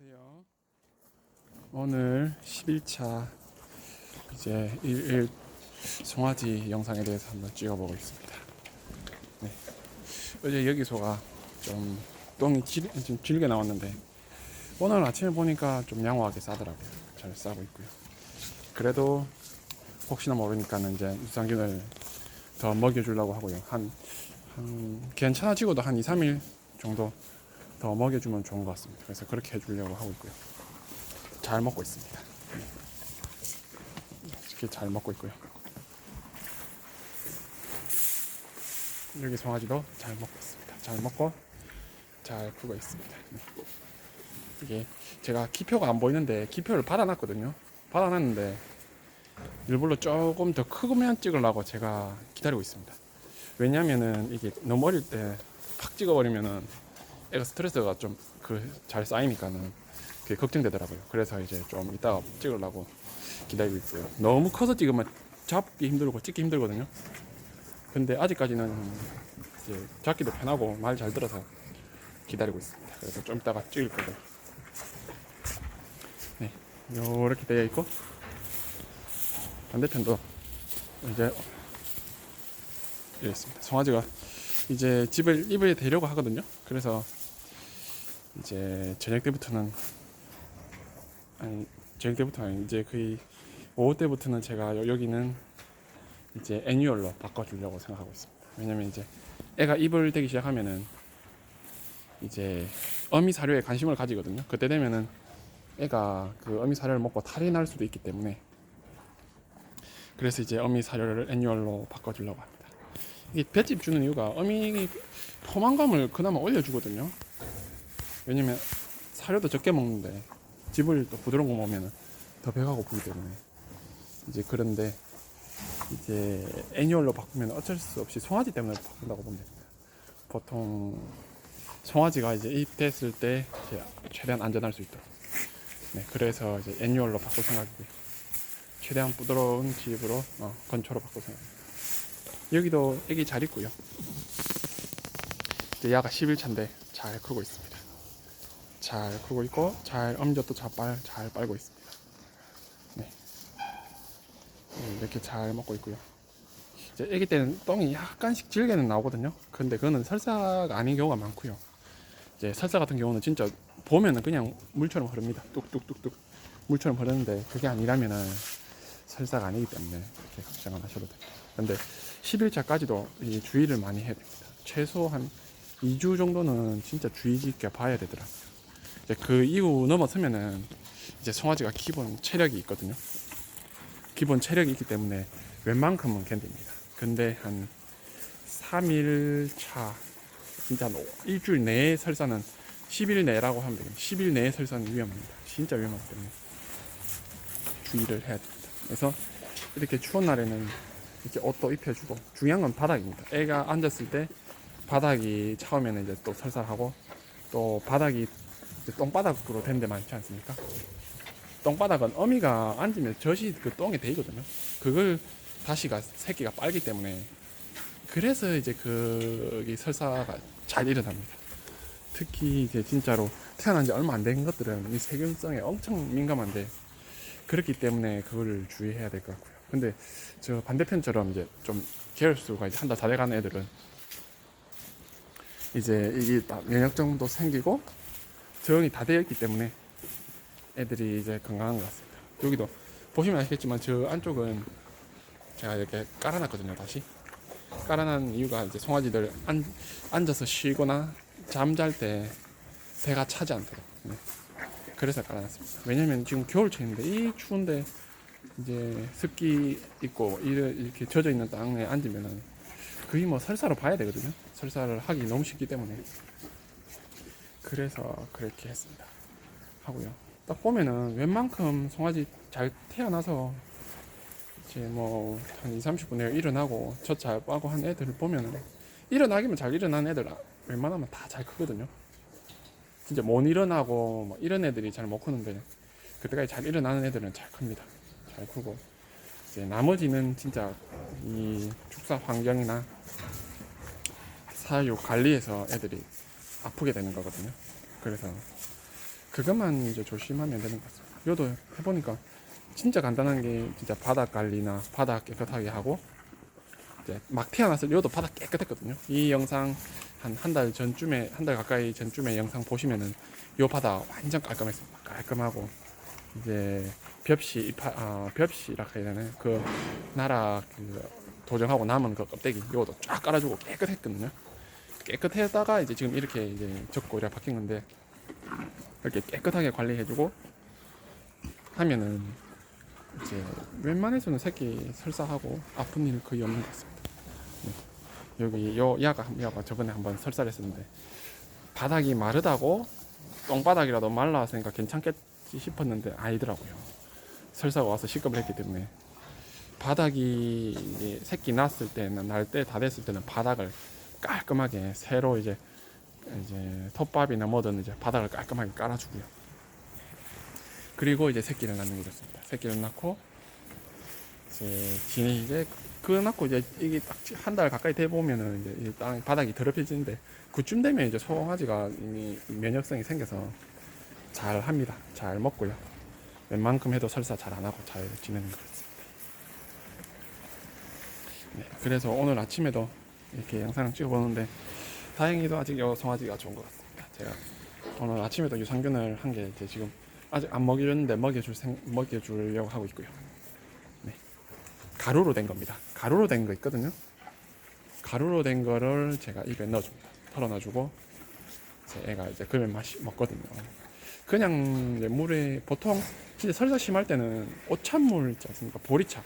안녕하세요. 오늘 11차 이제 1일 송아지 영상에 대해서 한번 찍어보고 있습니다. 네. 어제 여기소가 좀 똥이 질, 좀 질게 나왔는데 오늘 아침에 보니까 좀 양호하게 싸더라고요. 잘 싸고 있고요. 그래도 혹시나 모르니까는 이제 유산균을 더 먹여주려고 하고요. 한, 한 괜찮아지고도 한 2, 3일 정도 더 먹여주면 좋은 것 같습니다. 그래서 그렇게 해주려고 하고 있고요. 잘 먹고 있습니다. 이렇게 잘 먹고 있고요. 여기 송아지도 잘 먹고 있습니다. 잘 먹고 잘 크고 있습니다. 네. 이게 제가 기표가 안 보이는데 기표를 받아놨거든요. 받아놨는데 일부러 조금 더 크면 찍으려고 제가 기다리고 있습니다. 왜냐면은 이게 너무 어릴 때 팍 찍어버리면은 애가 스트레스가 좀 그 잘 쌓이니까는 그게 걱정되더라고요. 그래서 이제 좀 이따가 찍으려고 기다리고 있어요. 너무 커서 찍으면 잡기 힘들고 찍기 힘들거든요. 근데 아직까지는 이제 잡기도 편하고 말 잘 들어서 기다리고 있습니다. 그래서 좀 이따가 찍을 거고요. 네, 요렇게 되어 있고 반대편도 이제 이렇게 있습니다. 송아지가 이제 집을 입에 대려고 하거든요. 그래서 이제 저녁 때부터는 아니 저녁 때부터 아니 이제 거의 오후 때부터는 제가 여- 여기는 이제 애니얼로 바꿔주려고 생각하고 있습니다. 왜냐면 이제 애가 입을 대기 시작하면은 이제 어미 사료에 관심을 가지거든요. 그때 되면은 애가 그 어미 사료를 먹고 탈이 날 수도 있기 때문에 그래서 이제 어미 사료를 애니얼로 바꿔주려고 합니다. 이게 볏짚 주는 이유가 어미 포만감을 그나마 올려주거든요. 왜냐면 사료도 적게 먹는데 집을 또 부드러운 거 먹으면 더 배가 고프기 때문에 이제 그런데 이제 애니얼로 바꾸면 어쩔 수 없이 송아지 때문에 바꾼다고 보면 됩니다. 보통 송아지가 이제 입됐을 때 최대한 안전할 수 있도록 네 그래서 이제 애니얼로 바꿀 생각이고요. 최대한 부드러운 집으로 어, 건초로 바꿀 생각입니다. 여기도 애기 잘 있고요. 이제 야가 11차인데 잘 크고 있습니다. 잘 크고 있고 잘 엄젓도 잘, 빨, 잘 빨고 있습니다. 네. 네, 이렇게 잘 먹고 있고요. 이제 애기 때는 똥이 약간씩 질게는 나오거든요. 근데 그거는 설사가 아닌 경우가 많고요. 이제 설사 같은 경우는 진짜 보면은 그냥 물처럼 흐릅니다. 뚝뚝뚝뚝 물처럼 흐르는데 그게 아니라면은 설사가 아니기 때문에 그렇게 걱정 안 하셔도 됩니다. 근데 10일차까지도 이 주의를 많이 해야 됩니다. 최소 한 2주 정도는 진짜 주의 깊게 봐야 되더라고요. 이제 그 이후 넘어서면은 이제 송아지가 기본 체력이 있거든요. 기본 체력이 있기 때문에 웬만큼은 견딥니다. 근데 한 3일 차, 진짜 한 일주일 내에 설사는 10일 내라고 하면 되겠네요. 10일 내에 설사는 위험합니다. 진짜 위험하기 때문에 주의를 해야 됩니다. 그래서 이렇게 추운 날에는 이렇게 옷도 입혀주고 중요한 건 바닥입니다. 애가 앉았을 때 바닥이 차오면 이제 또 설사하고 또 바닥이 똥바닥으로 된 데 많지 않습니까? 똥바닥은 어미가 앉으면 젖이 그 똥에 데이거든요. 그걸 다시가 새끼가 빨기 때문에 그래서 이제 그이 설사가 잘 일어납니다. 특히 이제 진짜로 태어난 지 얼마 안 된 것들은 이 세균성에 엄청 민감한데 그렇기 때문에 그걸 주의해야 될 것 같고요. 근데 저 반대편처럼 이제 좀 계열수가 이제 한 달 다 돼가는 애들은 이제 이게 딱 면역 정도 생기고 적응이 다 되어 있기 때문에 애들이 이제 건강한 것 같습니다. 여기도 보시면 아시겠지만 저 안쪽은 제가 이렇게 깔아놨거든요. 다시 깔아놓은 이유가 이제 송아지들 앉, 앉아서 쉬거나 잠잘 때 배가 차지 않도록 네. 그래서 깔아놨습니다. 왜냐면 지금 겨울철인데 이 추운데 이제 습기 있고 이렇게 젖어 있는 땅에 앉으면은 거의 뭐 설사로 봐야 되거든요. 설사를 하기 너무 쉽기 때문에 그래서 그렇게 했습니다. 하고요. 딱 보면은 웬만큼 송아지 잘 태어나서 이제 뭐 한 2, 30분 내에 일어나고 젖 잘 빠고 한 애들을 보면은 일어나기만 잘 일어난 애들 아- 웬만하면 다 잘 크거든요. 진짜 못 일어나고 뭐 이런 애들이 잘 못 크는데 그때까지 잘 일어나는 애들은 잘 큽니다. 잘 크고 이제 나머지는 진짜 이 축사 환경이나 사육 관리에서 애들이 아프게 되는 거거든요. 그래서 그것만 이제 조심하면 되는 것 같습니다. 요도 해보니까 진짜 간단한 게 진짜 바닥 관리나 바닥 깨끗하게 하고 이제 막 태어났을 때 요도 바닥 깨끗했거든요. 이 영상 한 한 달 전쯤에 한 달 가까이 전쯤에 영상 보시면은 요 바닥 완전 깔끔했습니다. 깔끔하고 이제 벽시 이파 아 벽시라 해야 되나 그 나라 그 도정하고 남은 그 껍데기 요것도 쫙 깔아주고 깨끗했거든요. 깨끗했다가 이제 지금 이렇게 이제 적고 이렇게 바뀐 건데 이렇게 깨끗하게 관리해주고 하면은 이제 웬만해서는 새끼 설사하고 아픈 일 거의 없는 것 같습니다. 네. 여기 요 야가 야가 저번에 한번 설사를 했었는데 바닥이 마르다고 똥바닥이라도 말라왔으니까 괜찮겠지 싶었는데 아니더라고요. 설사가 와서 시급을 했기 때문에 바닥이 새끼 났을 때는 날 때 다 됐을 때는 바닥을 깔끔하게 새로 이제 이제 톱밥이나 뭐든 이제 바닥을 깔끔하게 깔아주고요. 그리고 이제 새끼를 낳는 게 좋습니다. 새끼를 낳고 이제 진이 이제 그 낳고 이제 이게 딱 한 달 가까이 돼 보면은 이제 이땅 바닥이 더럽혀지는데 그쯤 되면 이제 소강아지가 이미 면역성이 생겨서 잘 합니다. 잘 먹고요. 웬만큼 해도 설사 잘 안 하고 잘 지내는 것 같습니다. 네, 그래서 오늘 아침에도 이렇게 영상을 찍어보는데 다행히도 아직 요 송아지가 좋은 것 같습니다. 제가 오늘 아침에도 유산균을 한 게 이제 지금 아직 안 먹여줬는데 먹여줄 생, 먹여주려고 하고 있고요. 네. 가루로 된 겁니다. 가루로 된 거 있거든요. 가루로 된 거를 제가 입에 넣어줍니다. 털어놔주고 제 애가 이제 그걸 마시 먹거든요. 그냥 물에 보통 진짜 설사 심할 때는 오찬물 있지 않습니까? 보리차.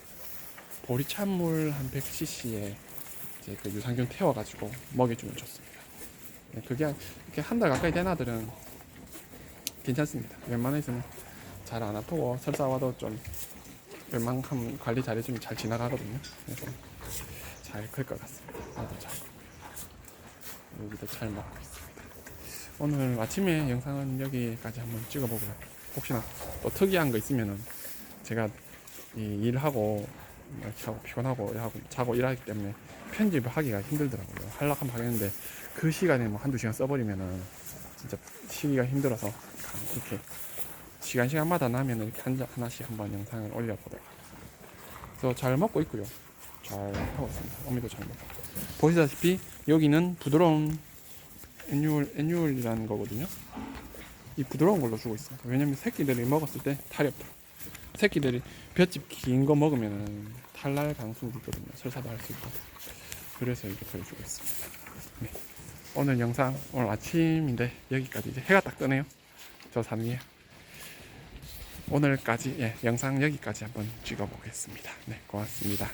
보리찬물 한 100cc에 이제 그 유산균 태워가지고 먹여주면 좋습니다. 네, 그게 한- 이렇게 한 달 가까이 된 아들은 괜찮습니다. 웬만해서는 잘 안 아프고 설사 와도 좀 웬만큼 관리 잘해주면 잘 지나가거든요. 그래서 잘 클 것 같습니다. 나도 잘 크고 여기도 잘 먹고 있습니다. 오늘 아침에 영상은 여기까지 한번 찍어보고요. 혹시나 또 특이한 거 있으면은 제가 이 일하고 하고 피곤하고 하고 자고 일하기 때문에 편집을 하기가 힘들더라고요. 하려고 하면 하겠는데 그 시간에 뭐 한두 시간 써버리면은 진짜 쉬기가 힘들어서 이렇게 시간 시간마다 나면 이렇게 한, 하나씩 한번 영상을 올려보도록. 그래서 잘 먹고 있고요. 잘 하고 있습니다. 어미도 잘 먹고. 보시다시피 여기는 부드러운 애뉴얼, 애뉴얼이라는 거거든요. 이 부드러운 걸로 주고 있습니다. 왜냐면 새끼들이 먹었을 때 탈이 없도록. 새끼들이 볏짚 긴 거 먹으면 탈날 가능성이 있거든요. 설사도 할 수 있고. 그래서 이렇게 보여주고 있습니다. 네. 오늘 영상 오늘 아침인데 여기까지 이제 해가 딱 뜨네요. 저 산 위에. 오늘까지 예, 영상 여기까지 한번 찍어보겠습니다. 네, 고맙습니다.